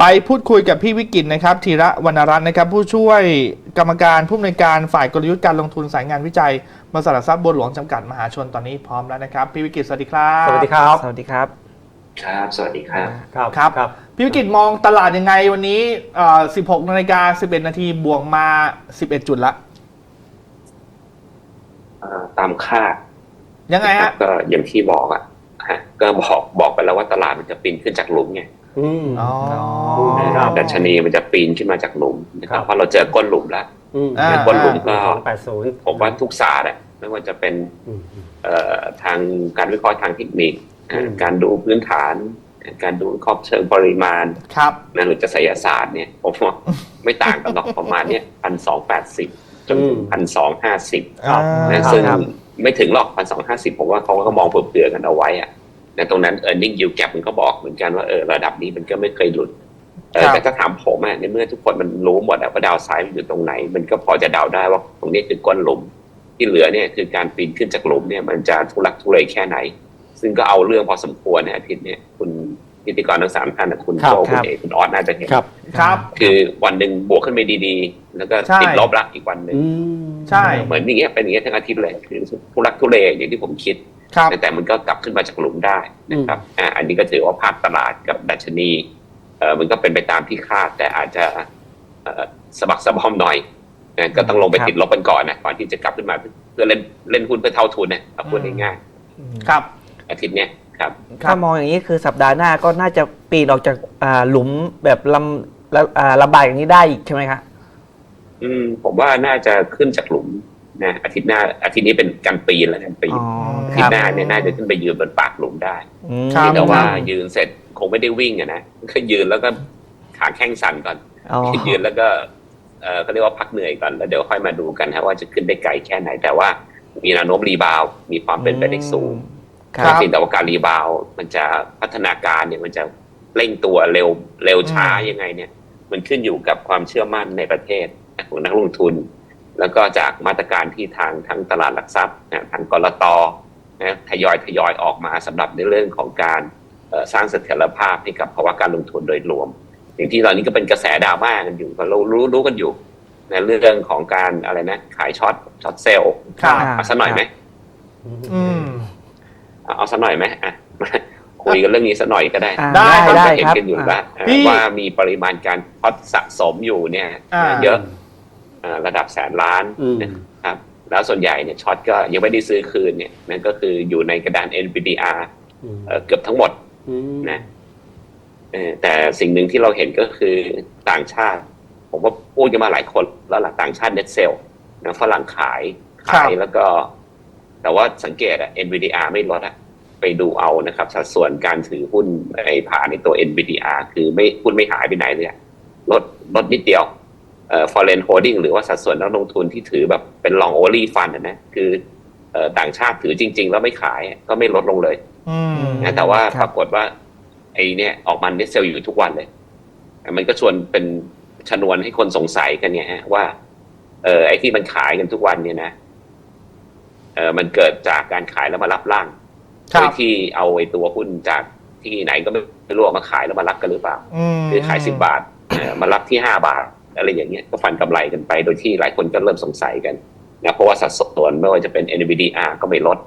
ไปพูดคุยกับพี่วิกิตนะครับธีระวรรณรัตน์นะครับ ผู้ช่วยกรรมการผู้อำนวยการฝ่ายกลยุทธ์การลงทุนสายงานวิจัยบริษัทหลักทรัพย์บัวหลวงจำกัดมหาชนตอนนี้พร้อมแล้วนะครับ พี่วิกิตสวัสดีครับสวัสดีครับ สวัสดีครับ ครับ สวัสดีครับ ครับครับครับพี่วิกิตมองตลาดยังไงวันนี้เอ่อ16นาฬิกา11 นาทีบวกมา 11 จุดละเอ่อตามคาดยังไงฮะก็อย่างที่บอกอะฮะก็บอกบอกไปแล้วว่าตลาดมันจะปีนขึ้นจากหลุมไง อืม อ๋อ ครับ ดัชนีมันจะปีนขึ้นมาจากหลุมนะคครัรับบ เพราะเราเจอก้นหลุมแล้ว อืมอ่า ก้นหลุมก็ สองแปดศูนย์ผมว่าทุกศาสตร์อะไม่ว่าจะเป็นอืม เอ่อทางการวิเคราะห์ทางเทคนิคอืม การดูพื้นฐาน การดูวิเคราะห์เชิงปริมาณครับ นะหรือจะไสยศาสตร์เนี่ยผมว่าไม่ต่างกันหรอกประมาณเนี้ยพันสองแปดสิบจนถึงพันสองห้าสิบ ครับนะคซึ่งรับ ไม่ถึงหรอกพันสองห้าสิบผมว่าเขาก็มองเผื่อๆกันเอาไว้อะ ในตรงนั้น e a r n i n g yield gap มันก็บอกเหมือนกันว่าเออระดับนี้มันก็ไม่เคยหลุดเออครับแต่ถ้าถามผมอะในเมื่อทุกคนมันรู้หมดอะว่าดาวไซด์มันอยู่ตรงไหน มันก็พอจะเดาได้ว่าตรงนี้คือก้นหลุม ที่เหลือเนี่ยคือการปีนขึ้นจากหลุมเนี่ยมันจะทุลักทุเลแค่ไหน ซึ่งก็เอาเรื่องพอสมควรนะอาทิตย์เนี่ยคุณ พิธีกรทั้งสามท่านนะคุณครับโจคุครัณบเอกคุณออสน่าจะเห็นครับ ครับ คือวันหนึ่งบวกขึ้นไปดีๆ แล้วก็ใช่ติดลบละอีกวันหนึ่งอืมใช่เหมือนอย่างเงี้ยเป็นอย่างเงี้ยทั้งอาทิตย์เลยคือทุลักทุเลอย่างที่ผมคิดครับแต่มันก็กลับขึ้นมาจากหลุมได้นะครับอ่าอันนี้ก็ถือว่าภาพตลาดกับดัชนีเอ่อมันก็เป็นไปตามที่คาด แต่อาจจะเอ่อสะบักสะบอมหน่อยนะก็ต้องลงไปครับติดลบกันก่อนนะก่อนที่จะกลับขึ้นมาเพื่อเล่นเล่นหุ้นเพื่อเท่าทุนนะเอาพูดง่ายครับๆอาทิตย์เนี้ย ครับครัถ้าบมองอย่างนี้คือสัปดาห์หน้าก็น่าจะปีนออกจากอ่าหลุมแบบลำละอ่าระบายอย่างนี้ได้อีกใช่ไหมครับอืม ผมว่าน่าจะขึ้นจากหลุมนะอาทิตย์หน้า อาทิตย์นี้เป็นการปีนแล้วกันปีนอ๋ออาคทิตรับย์หน้าเนี่ยน่าจะขึ้นไปยืนบนปากหลุมได้อืมครับ แต่ว่ายืนเสร็จคงไม่ได้วิ่งอะนะก็ยืนแล้วก็ขาแข้งสั่นก่อน อ๋อ ยืนแล้วก็เออเขาเรียกว่าพักเหนื่อยก่อนแล้วเดี๋ยวค่อยมาดูกันฮะว่าจะขึ้นได้ไกลแค่ไหน แต่ว่ามีแนวโน้มรีบาวด์มีความเป็นไปได้สูง ครัครับบเพียงแต่ว่าการรีบาวด์มันจะพัฒนาการเนี่ยมันจะเร่งตัวเร็วเร็วช้ายังไงเนี่ย มันขึ้นอยู่กับความเชื่อมั่นในประเทศของนักลงทุน แล้วก็จากมาตรการที่ทางทั้งตลาดหลักทรัพย์นะทางกรตนะทยอยทยอยออกมาสำหรับในเรื่องของการเอ่อสร้างเสถียรภาพให้กับภาวะการลงทุนโดยรวม อย่างที่ตอนนี้ก็เป็นกระแสดราม่ากันอยู่ก็รู้รู้รู้กันอยู่ในเรื่องของการอะไรนะ ขายช็อตช็อตเซลล์ครับเอาสักหน่อยไหมอืม เอาเอาสักหน่อยไหมอะคุยกันเรื่องนี้สักหน่อยก็ได้อ่าได้ได้ก็ได้เห็นครับกันอยู่แล้วอ่าพี่ว่ามีปริมาณการพอตสะสมอยู่เนี่ยอ่าเยอะอ่าระดับแสนล้านอืมนะครับ แล้วส่วนใหญ่เนี่ยช็อตก็ยังไม่ได้ซื้อคืนเนี่ยนั่นก็คืออยู่ในกระดาน NVDR อืมเอ่อเกือบทั้งหมดอืมนะเออแต่สิ่งหนึ่งที่เราเห็นก็คือต่างชาติ ผมว่าพูดกันมาหลายคน แล้วหลักต่างชาติเน็ตเซลนะฝรั่งขายขายแล้วก็ แต่ว่าสังเกตอะ NVDR ไม่ลดอะไปดูเอานะครับสัดส่วนการถือหุ้นไอ้ผ่านในตัว NVDR คือไม่หุ้นไม่หายไปไหนเลยอะลดลดนิดเดียวเอ่อ foreign holding หรือว่าสัดส่วนนักลงทุนที่ถือแบบเป็น long only fund อะนะคือเอ่อต่างชาติถือจริง ๆ แล้วไม่ขายก็ไม่ลดลงเลยอืมนะแต่ว่าครับปรากฏว่า ไอ้เนี่ยออกมาเน็ตเซลอยู่ทุกวันเลย มันก็ชวนเป็นชนวนให้คนสงสัยกันเนี่ยฮะว่า เออไอ้ที่มันขายกันทุกวันเนี่ยนะ เออมันเกิดจากการขายแล้วมารับร่างครัโดบ ยที่เอาไอ้ตัวหุ้นจากที่ไหนก็ไม่รู้เอามาขายแล้วมารับกันหรือเปล่าอืมคือขายสิบบาทเอ่อมารับที่ห้าบาท อะไรอย่างเงี้ยก็ฟันกำไรกันไป โดยที่หลายคนก็เริ่มสงสัยกันนะเพราะว่าสัดส่วนไม่ว่าจะเป็น NVDR ก็ไม่ลด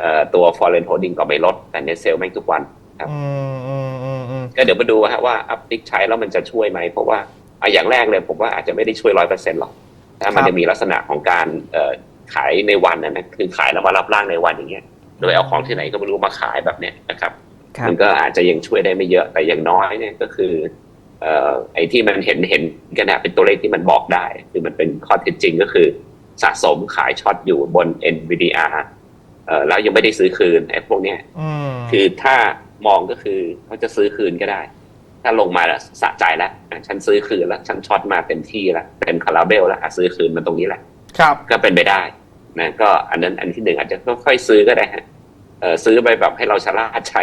เอ่อตัว foreign holding ก็ไม่ลด แต่ net sale แม่งทุกวัน ครับ อืมอืมอืมอืมก็เดี๋ยวมาดูฮะว่าอัพติกใช้แล้วมันจะช่วยไหม เพราะว่าอะอย่างแรกเลยผมว่าอาจจะไม่ได้ช่วยร้อยเปอร์เซ็นต์หรอกถ้ามันครับจะมีลักษณะของการเอ่อ ขายในวันนะนะคือขายแล้วมารับร่างในวันอย่างเงี้ยโดยเอาของที่ไหนก็ไม่รู้มาขายแบบเนี้ยนะครับครับมันก็อาจจะยังช่วยได้ไม่เยอะแต่อย่างน้อยเนี่ยก็คือเอ่อไอ้ที่มันเห็นเห็นกันนะเป็นตัวเลขที่มันบอกได้ คือมันเป็นข้อเท็จจริงก็คือสะสมขายช็อตอยู่บน NVDR เอ่อแล้วยังไม่ได้ซื้อคืนไอ้พวกเนี้ยอืมคือถ้ามองก็คือเขาจะซื้อคืนก็ได้ ถ้าลงมาแล้วสะใจแล้วอะฉันซื้อคืนแล้วฉันช็อตมาเต็มที่แล้วเต็มคาราเบลแล้วอะซื้อคืนมาตรงนี้แหละ ครับ ก็เป็นไปได้ นะก็อันนั้นอันที่หนึ่งอาจจะค่อยๆซื้อก็ได้ฮะเออซื้อไปแบบให้เราชะล่าใจ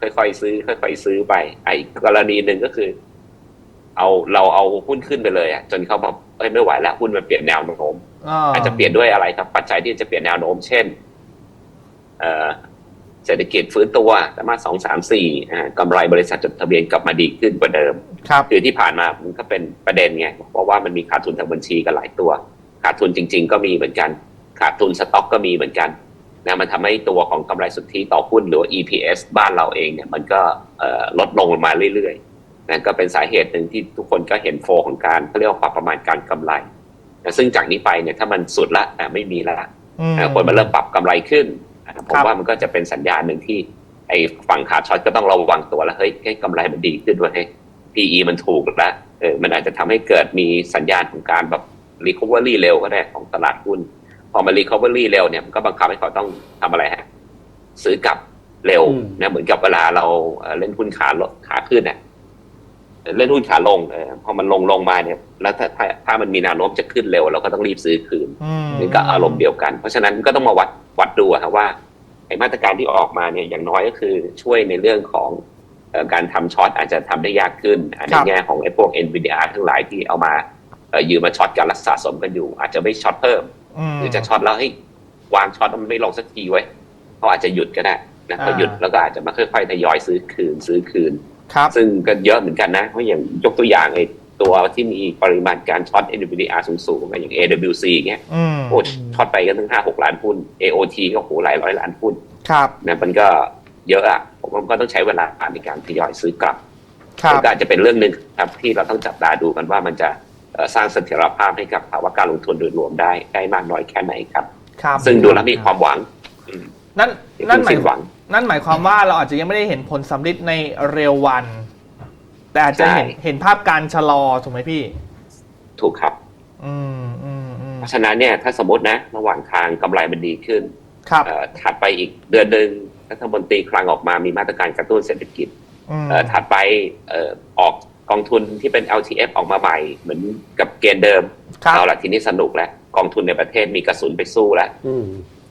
ค่อยๆซื้อ ค่อย ๆ ซื้อไปไอ้อีกกรณีหนึ่งก็คือ เอาเราเอาหุ้นขึ้นไปเลยอะจนเขาบอกเอ้ยไม่ไหวแล้วหุ้นมันเปลี่ยนแนวโน้มอาจจะเปลี่ยนด้วยอะไรครับ ปัจจัยที่จะเปลี่ยนแนวโน้มเช่นเอ่อเศรษฐกิจฟื้นตัวสามารถสองสามสี่กำไรบริษัทจดทะเบียนกลับมาดีขึ้นกว่าเดิมครับคือที่ผ่านมามันก็เป็นประเด็นไงเพราะว่ามันมีขาดทุนทางบัญชีกันหลายตัว ขาดทุนจริง ๆ ก็มีเหมือนกัน ขาดทุนสต็อกก็มีเหมือนกันนะมันทำให้ตัวของกำไรสุทธิต่อหุ้นหรือว่า EPS บ้านเราเองเนี่ยมันก็เอ่อลดลงมาเรื่อยๆนั่นก็เป็นสาเหตุหนึ่งที่ทุกคนก็เห็นโฟของการเขาเรียกว่าปรับประมาณการกำไรนะซึ่งจากนี้ไปเนี่ยถ้ามันสุดละแต่ไม่มีละอืมนะคนมาเริ่มปรับกำไรขึ้นนะผมครับว่ามันก็จะเป็นสัญญาณหนึ่งที่ไอ้ฝั่งขาดช็อตก็ต้องระวังตัวแล้วเฮ้ยให้กำไรมันดีขึ้นด้วยเฮ้ย PE มันถูกแล้วเออมันอาจจะทำให้เกิดมีสัญญาณของการแบบ recovery เร็วก็ได้ของตลาดหุ้น พอมา recovery เร็วเนี่ยมันก็บังคับให้เขาต้องทำอะไรฮะซื้อกลับเร็วอืมนะเหมือนกับเวลาเราเอ่อเล่นหุ้นขาลงขาขึ้นเนี่ยเล่นหุ้นขาลงเออพอมันลงลงมาเนี่ย แล้วถ้าถ้าถ้ามันมีแนวโน้มจะขึ้นเร็ว เราก็ต้องรีบซื้อคืนอืมนี่ก็อารมณ์เดียวกัน เพราะฉะนั้นก็ต้องมาวัดวัดดูอะครับว่าไอ้มาตรการที่ออกมาเนี่ยอย่างน้อยก็คือช่วยในเรื่องของเอ่อการทำช็อตอาจจะทำได้ยากขึ้นอะในแง่ของไอ้พวก NVDR ทั้งหลายที่เอามาเอ่อยืมมาช็อตกันและสะสมกันอยู่ อาจจะไม่ช็อตเพิ่มม หรือจะช็อตแล้วให้ยวางช็อตแล้วมันไม่ลงสักทีไว้ยเขาอาจจะหยุดก็ได้นะพอหยุดอ่าแล้วก็อาจจะมาค่อยๆทยอยซื้อคืนซื้อคืนครับซึ่งก็เยอะเหมือนกันนะเพราะอย่างยกตัวอย่างไอ้ตัวที่มีปริมาณการช็อต NVDR สูงๆอย่าง AWC เงี้ยอืมโอ้ช็อตไปกันถึงห้าหกล้านหุ้น AOT ก็โหหลายร้อยล้านหุ้นครับนะมันก็เยอะอะผมว่ามันก็ต้องใช้เวลาในการทยอยซื้อกลับครับแล้วก็อาจจะเป็นเรื่องหนึ่งครับที่เราต้องจับตาดูกันว่ามันจะเอ่อ สร้างเสถียรภาพให้กับภาวะการลงทุนโดยรวมได้ได้มากน้อยแค่ไหนครับ ครับซึ่งดูแล้วมีความหวังอืมนั่นอย่านั่นเพิ่งหมายสิ้นหวัง นั่นหมายความว่าเราอาจจะยังไม่ได้เห็นผลสำลิดในเร็ววัน แต่อาจจะเห็นใช่เห็นภาพการชะลอถูกไหมพี่ ถูกครับอืมอืมอืมเพราะฉะนั้นเนี่ยถ้าสมมตินะ ระหว่างทางกำไรมันดีขึ้น ครับเอ่อถัดไปอีกเดือนหนึ่งรัฐมนตรีคลังออกมามีมาตรการกระตุ้นเศรษฐกิจอืมเอ่อถัดไปเอ่อออก กองทุนที่เป็น LTF ออกมาใหม่เหมือนกับเกณฑ์เดิมครับ เอาละทีนี้สนุกแล้วกองทุนในประเทศมีกระสุนไปสู้แล้วอืม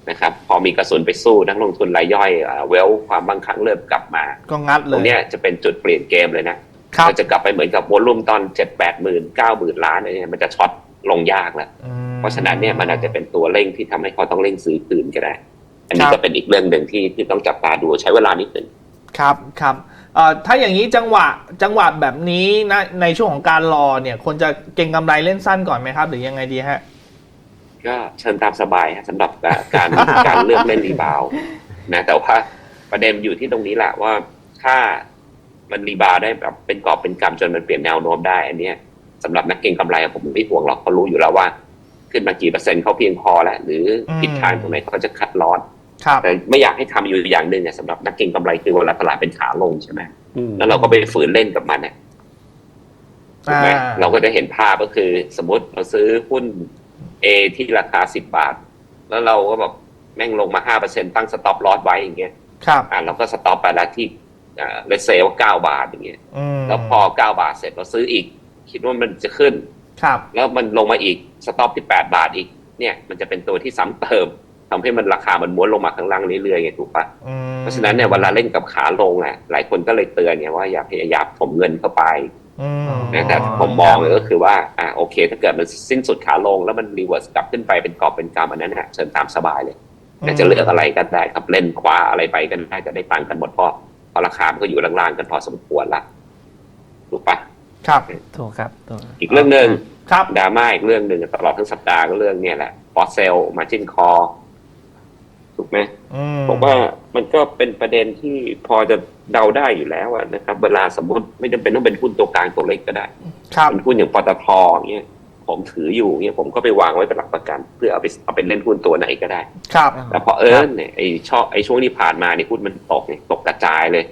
นะครับ พอมีกระสุนไปสู้นักลงทุนรายย่อยเวลความบางครั้งเริ่มกลับมาก็งัดเลตรยงเนี้ยจะเป็นจุดเปลี่ยนเกมเลยนะครับ เราจะกลับไปเหมือนกับวอลุ่มตอนเจ็ดแปดหมื่นเก้าหมื่นล้านอะไรเนี่ยมันจะช็อตลงยากแล้ว อืม เพราะฉะนั้นเนี่ยมันอาจจะเป็นตัวเร่งที่ทำให้เขาต้องเร่งซื้อคืนก็ได้ อันนี้ครับ ก็เป็นอีกเรื่องหนึ่งที่ที่ต้องจับตาดูใช้เวลานิดหนึ่ง ครับครับเอ่อ ถ้าอย่างนี้จังหวะจังหวะแบบนี้นะในช่วงของการรอเนี่ยควรจะเก็งกำไรเล่นสั้นก่อนไหมครับ หรือยังไงดีฮะก็เชิญตามสบายฮะสำหรับการการเลือกเล่นรีบาวด์นะแต่ว่าประเด็นอยู่ที่ตรงนี้แหละว่าถ้ามันรีบาวด์ได้แบบเป็นกรอบเป็นกำจนมันเปลี่ยนแนวโน้มได้ อันเนี้ยสำหรับนักเก็งกำไรผมไม่ห่วงหรอกเขารู้อยู่แล้วว่า ขึ้นมากี่เปอร์เซ็นต์เขาเพียงพอแล้วหรือผิดทางตรงไหนเขาจะคัดลอส แต่ไม่อยากให้ทำอยู่อย่างหนึ่งอะสำหรับนักเก็งกำไรคือเวลาตลาดเป็นขาลงใช่ไหมอืมแล้วเราก็ไปฝืนเล่นกับมันเนี่ยถูกไหมอ่าเราก็จะเห็นภาพก็คือ สมมติเราซื้อหุ้น A ที่ราคาสิบบาท แล้วเราก็แบบแม่งลงมาห้าเปอร์เซ็นตั้งสต็อปลอสไว้อย่างเงี้ยครับอ่าเราก็สต็อปไปแล้วที่อ่าเลเซลเก้าบาทอย่างเงี้ยอืมแล้วพอเก้าบาทเสร็จเราซื้ออีก คิดว่ามันจะขึ้น ครับ แล้วมันลงมาอีกสต็อปที่แปดบาทอีก เนี่ย มันจะเป็นตัวที่ซ้ำเติม ทำให้มันราคามันม้วนลงมาข้างล่างเรื่อยๆไงถูกปะอืมเพราะฉะนั้นเนี่ยเวลาเล่นกับขาลงอะ หลายคนก็เลยเตือนไงว่าอย่าพยายามถมเงินเข้าไปอืมนะแต่ผมมองเลยก็คือว่าอ่าโอเค ถ้าเกิดมันสิ้นสุดขาลง แล้วมันรีเวิร์สกลับขึ้นไปเป็นกรอบเป็นกำอันนั้นฮะเชิญตามสบายเลยแต่จะเลือกอะไรก็ได้ครับเล่นคว้าอะไรไปกันได้จะได้ตังค์กันหมดเพราะเพราะราคามันก็อยู่ล่างๆกันพอสมควรละถูกปะครับถูกครับถูกอีกเรื่องหนึ่งครับดราม่าอีกเรื่องหนึ่งตลอดทั้งสัปดาห์ก็เรื่องเนี่ยแหละฟอสเซลมาจินคอ ถูกไหมอืมผมว่ามันก็เป็นประเด็นที่พอจะเดาได้อยู่แล้วอะนะครับ เวลาสมมติไม่จำเป็นต้องเป็นหุ้นตัวกลางตัวเล็กก็ได้ครับเป็นหุ้นอย่างปตทเงี้ยผมถืออยู่เงี้ยผมก็ไปวางไว้เป็นหลักประกัน เพื่อเอาไปเอาไปเล่นหุ้นตัวไหนก็ได้ ครับ แต่พอเอิญเนี่ยไอชอบไอช่วงที่ผ่านมาเนี่ยหุ้นมันตกเนี่ยตกกระจายเลย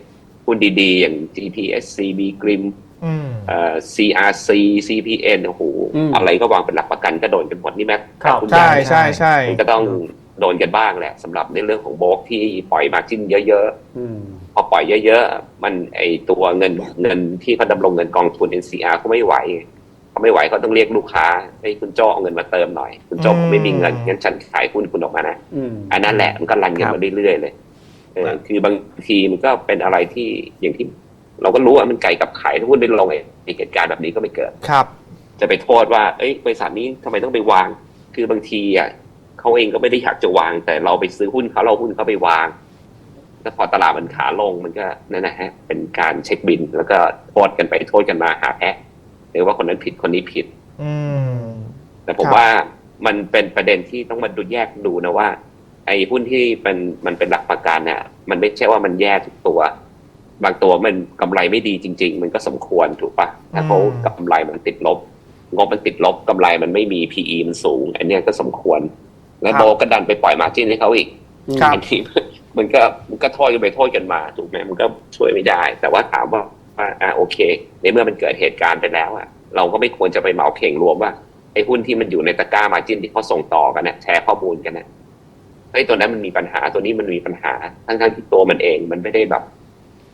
หุ้นดีๆ อย่าง GPSCB Grim อืม เอ่อ CRC CPN โอ้โหอะไรก็วางเป็นหลักประกันก็โดนกันหมดนี่แม้แต่หุ้นใหใช่ญ่ใช่ใช่ มันก็ต้อง โดนกันบ้างแหละสำหรับในเรื่องของโบกที่ปล่อยมาจิ้นเยอะอืมๆพอปล่อยเยอะๆ มันไอตัวเงินเงินที่เขาดำรงเงินกองทุน NCR เขาไม่ไหวเขาไม่ไหวเขาต้องเรียกลูกค้าให้คุณโจเอาเงินมาเติมหน่อย คุณโจบอกไม่มีเงินงั้นฉันขายหุ้นคุณออกมานะอืมอันนั้นแหละมันก็รันกันมาเรื่อยๆเลยเออคือบางทีมันก็เป็นอะไรที่อย่างที่ เราก็รู้ว่ามันไก่กับไข่ถ้าหุ้นไม่ลงไอ้เหตุการณ์แบบนี้ก็ไม่เกิดครับ จะไปโทษว่า เอ้ยบริษัทนี้ทำไมต้องไปวาง คือบางทีอะ เขาเองก็ไม่ได้อยากจะวาง แต่เราไปซื้อหุ้นเขาเราหุ้นเขาไปวาง แล้วพอตลาดมันขาลงมันก็นั่นนะฮะ เป็นการเช็คบิน แล้วก็โทษกันไปโทษกันมาหาแพ้หรือว่าคนนั้นผิดคนนี้ผิด อืมแต่ผมครับว่ามันเป็นประเด็นที่ต้องมาดูแยกดูนะว่า ไอ้หุ้นที่มันมันเป็นหลักประกันเนี่ยมันไม่ใช่ว่ามันแย่ทุกตัว บางตัวมันกำไรไม่ดีจริง ๆ มันก็สมควรถูกปะถ้าเขากำไรมันติดลบงบมันติดลบกำไรมันไม่มี PE มันสูง อันเนี้ยก็สมควร แล้วโบก็ดันไปปล่อยมาจิ้นให้เขาอีกครับอันนี้มันก็มันก็โทษกันไปโทษกันมาถูกไหมมันก็ช่วยไม่ได้ แต่ว่าถามว่าว่าอ่าโอเค ในเมื่อมันเกิดเหตุการณ์ไปแล้วอะเราก็ไม่ควรจะไปเหมาเข่งรวมว่าไอ้หุ้นที่มันอยู่ในตะกร้ามาจิ้นที่เขาส่งต่อกันเนี่ยแชร์ข้อมูลกันเนี่ยเฮ้ยตัวนั้นมันมีปัญหาตัวนี้มันมีปัญหาทั้งๆที่ตัวมันเองมันไม่ได้แบบ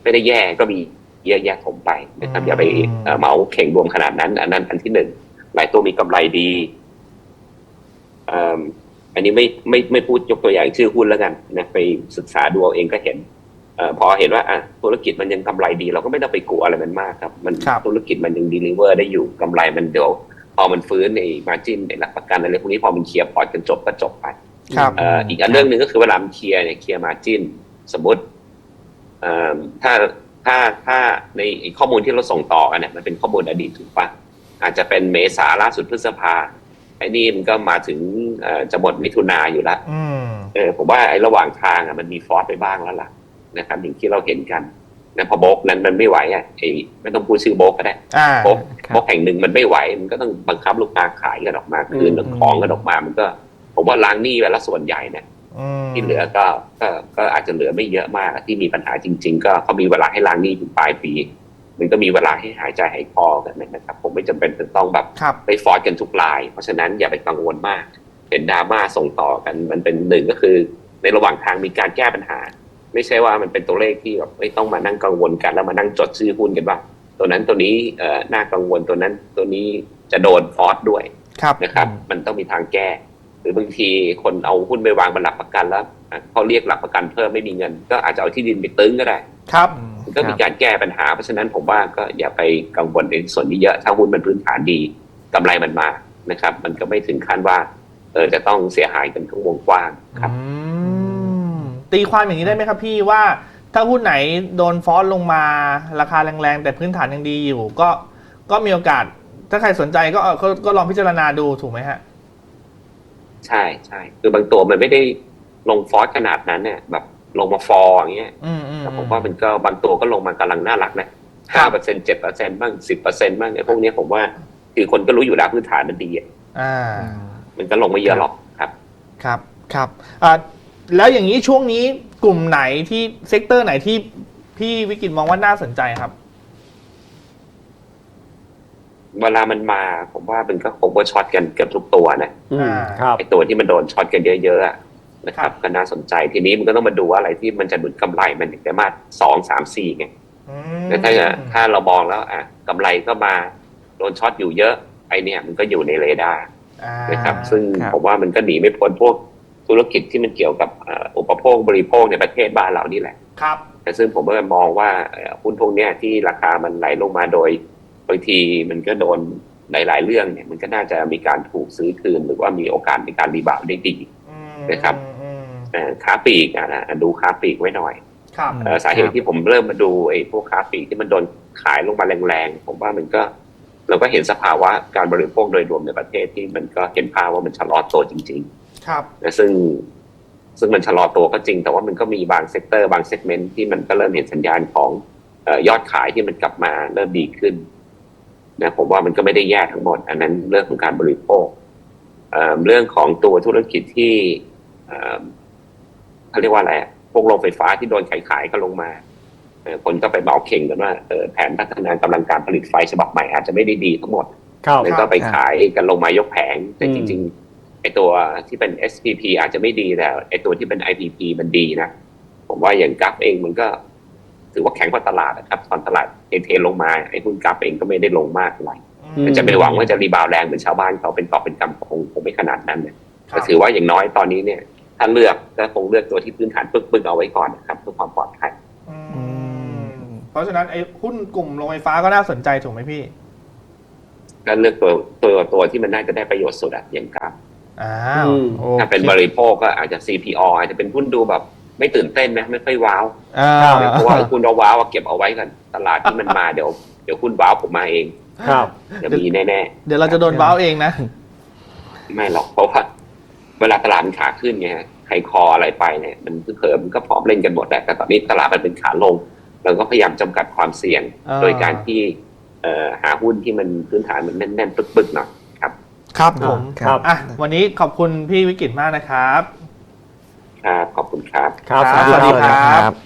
ไม่ได้แย่ก็มีเยอะแยะถมไปนะครับอย่าไปเอ่อเหมาเข่งรวมขนาดนั้น อันนั้นอันที่หนึ่งหลายตัวมีกำไรดีเอิ่มอันนี้ไม่ไม่ไม่พูดยกตัวอย่างชื่อหุ้นแล้วกันนะไปศึกษาดูเอาเองก็เห็นเออพอเห็นว่าอะธุรกิจมันยังกำไรดี เราก็ไม่ต้องไปกลัวอะไรมันมากครับ มันครับธุรกิจมันยังดีลิเวอร์ได้อยู่กำไรมันเดี๋ยวพอมันฟื้นในมาจินในหลักประกันอะไรพวกนี้พอมันเคลียร์พอร์ตกันจบก็จบไปครับเอ่ออีกอันเรื่องหนึ่งก็คือเวลามันเคลียร์เนี่ยเคลียร์มาจินสมมติเอ่อถ้าถ้าถ้าในไอ้ข้อมูลที่เราส่งต่อกันเนี่ยมันเป็นข้อมูลอดีตถูกปะอาจจะเป็นเมษาล่าสุดพฤษภาไอ้นี่มันก็มาถึงเอ่อ จะหมดมิถุนาอยู่แล้วอืมเออผมว่าไอ้ระหว่างทางอะมันมีฟอสไปบ้างแล้วล่ะนะครับอย่างที่เราเห็นกันนะพอโบกนั้นมันไม่ไหวอะไอ้ไม่ต้องพูดชื่อโบกก็ได้อ่าโบกครับโบกแห่งหนึ่งมันไม่ไหว มันก็ต้องบังคับลูกค้าขายกันออกมาคืนอืมของกันออกมา มันก็ ผมว่าล้างหนี้ไปแล้วส่วนใหญ่เนี่ยอืมที่เหลือก็ก็ก็อาจจะเหลือไม่เยอะมากที่มีปัญหาจริง ๆ ก็เขามีเวลาให้ล้างหนี้ถึงปลายปี มันก็มีเวลาให้หายใจหายคอกันนะครับ ผมไม่จำเป็นจะต้องแบบครับไปฟอร์ดกันทุกราย เพราะฉะนั้นอย่าไปกังวลมาก เป็นดราม่าส่งต่อกัน มันเป็นหนึ่งก็คือ ในระหว่างทางมีการแก้ปัญหา ไม่ใช่ว่ามันเป็นตัวเลขที่แบบไม่ต้องมานั่งกังวลกันแล้วมานั่งจดชื่อหุ้นกันว่าตัวนั้นตัวนี้เอ่อน่ากังวลตัวนั้นตัวนี้จะโดนฟอร์ดด้วยครับนะครับอืมมันต้องมีทางแก้ หรือบางทีคนเอาหุ้นไปวางบนหลักประกันแล้วอะเขาเรียกหลักประกันเพิ่มไม่มีเงิน ก็อาจจะเอาที่ดินไปตึ้งก็ได้ ครับมันก็มีการแก้ปัญหาเพราะฉะนั้นผมว่าก็อย่าไปกังวลในส่วนนี้เยอะถ้าหุ้นมันพื้นฐานดีกำไรมันมานะครับ มันก็ไม่ถึงขั้นว่า เออจะต้องเสียหายกันทั้งวงกว้างครับอืมตีความอย่างนี้ได้ไหมครับพี่ว่าถ้าหุ้นไหนโดนฟอสลงมาราคาแรงๆ แต่พื้นฐานยังดีอยู่ ก็ก็มีโอกาส ถ้าใครสนใจก็เอ่อก็ก็ลองพิจารณาดูถูกไหมฮะ ใช่ใช่คือบางตัวมันไม่ได้ลงฟอสขนาดนั้นเนี่ยแบบลงมาฟอร์อย่างเงี้ยอืมอืมแต่ผมว่ามันก็บางตัวก็ลงมากำลังน่ารักนะครัห้าบเปอร์เซ็นต์เจ็ดเปอร์เซ็นต์บ้างสิบเปอร์เซ็นต์บ้างไอ้พวกเนี้ยผมว่า คือคนก็รู้อยู่แล้วพื้นฐานมันดีอะอ่า มันก็ลงไม่เยอะหรอกครับครับครับอ่าแล้วอย่างนี้ช่วงนี้กลุ่มไหนที่เซกเตอร์ไหนที่พี่วิกฤตมองว่าน่าสนใจครับ เวลามันมาผมว่ามันก็คงว่าช็อตกันเกือบทุกตัวนะอืมอ่าครับไอ้ตัวที่มันโดนช็อตกันเยอะๆอะนะคครัรับบก็น่าสนใจทีนี้มันก็ต้องมาดูว่าอะไรที่มันจะหนุนกำไรมันถึงได้มาสองสามสี่ไงอืมแล้วถ้าถ้าเรามองแล้วอะกำไรก็มาโดนช็อตอยู่เยอะไอเนี่ยมันก็อยู่ในเรดาร์อ่า นะครับ ซึ่งครับผมว่ามันก็หนีไม่พ้นพวกธุรกิจที่มันเกี่ยวกับเอ่ออุปโภคบริโภคในประเทศบ้านเรานี่แหละครับ แต่ซึ่งผมก็มองว่าเอ่อหุ้นพวกเนี้ยที่ราคามันไหลลงมาโดยบางทีมันก็โดนหลายๆเรื่องเนี่ยมันก็น่าจะมีการถูกซื้อคืน หรือว่ามีโอกาสในการรีบาวด์ได้ดีอืมนะครับอืมเอ่อค้าปลีกอะนะดูค้าปลีกไว้หน่อยครับเอ่อสาเหตุที่ผมเริ่มมาดูไอ้พวกค้าปลีกที่มันโดนขายลงมาแรงๆผมว่ามันก็ เราก็เห็นสภาวะการบริโภคโดยรวมในประเทศที่มันก็เห็นภาพว่ามันชะลอตัวจริงครับๆนะซึ่งซึ่งมันชะลอตัวก็จริง แต่ว่ามันก็มีบางเซกเตอร์บางเซกเมนต์ที่มันก็เริ่มเห็นสัญญาณของเอ่อยอดขายที่มันกลับมาเริ่มดีขึ้นนะผมว่ามันก็ไม่ได้แย่ทั้งหมด อันนั้นเรื่องของการบริโภคเอ่อเรื่องของตัวธุรกิจที่เอ่อเขาเรียกว่าอะไรอะพวกโรงไฟฟ้าที่โดนขายขายๆก็ลงมาเอ่อ คนก็ไปเมาเข่งกันว่าเอ่อแผนพัฒนากำลังการผลิตไฟฉบับใหม่อาจจะไม่ได้ดีทั้งหมดครับมันก็ไปครับขายกันลงมายกแผงแต่อืมจริงๆไอตัวที่เป็น SPP อาจจะไม่ดีแต่ไอตัวที่เป็น IPP มันดีนะผมว่าอย่างกราฟเองมันก็ ถือว่าแข็งกว่าตลาดนะครับตอนตลาดเทลงมาไอหุ้นกราฟเองก็ไม่ได้ลงมากเท่าไหร่อืมมันจะไปหวังว่าจะรีบาวด์แรงเหมือนชาวบ้านเขาเป็นต่อเป็นกำคงคงไม่ขนาดนั้นเนี่ยครัก็บถือว่าอย่างน้อยตอนนี้เนี่ย ถ้าเลือกก็คงเลือกตัวที่พื้นฐานปึกๆเอาไว้ก่อนนะครับเพื่อความปลอดภัยอือืมม เพราะฉะนั้นไอ้หุ้นกลุ่มโรงไฟฟ้าก็น่าสนใจถูกไหมพี่ก็เลือกตัวตัวตัวที่มันน่าจะได้ประโยชน์สุดอะอย่างกราฟอ้าวอืมโอถ้าเป็นคบริโภคก็อาจจะ CPO อาจจะเป็นหุ้นดูแบบ ไม่ตื่นเต้นนะไม่ค่อยว้าวอ่าเพราะว่าคุณเอาว้าวอะเก็บเอาไว้กันตลาดที่มันมาเดี๋ยวเดี๋ยวคุณว้าวผมมาเองครับเดี๋ยวมีแน่เดี๋ยวเราจะโดนบ้าวเองนะๆไม่หรอกเพราะว่าเวลาตลาดมันขาขึ้นไงฮะใครคออะไรไปเนี่ยมันเผลอๆมันก็พร้อมเล่นกันหมดแหละแต่ตอนนี้ตลาดมันเป็นขาลง เราก็พยายามจำกัดความเสี่ยงอ่าโดยการที่เอ่อหาหุ้นที่มันพื้นฐานมันแน่นๆปึกๆหน่อยครับ ครับผมครับอะวันนี้ขอบคุณพี่วิกิตมากนะครับ ครับ ขอบคุณครับ ครับครับสวัสดีสวัสดีครับครับ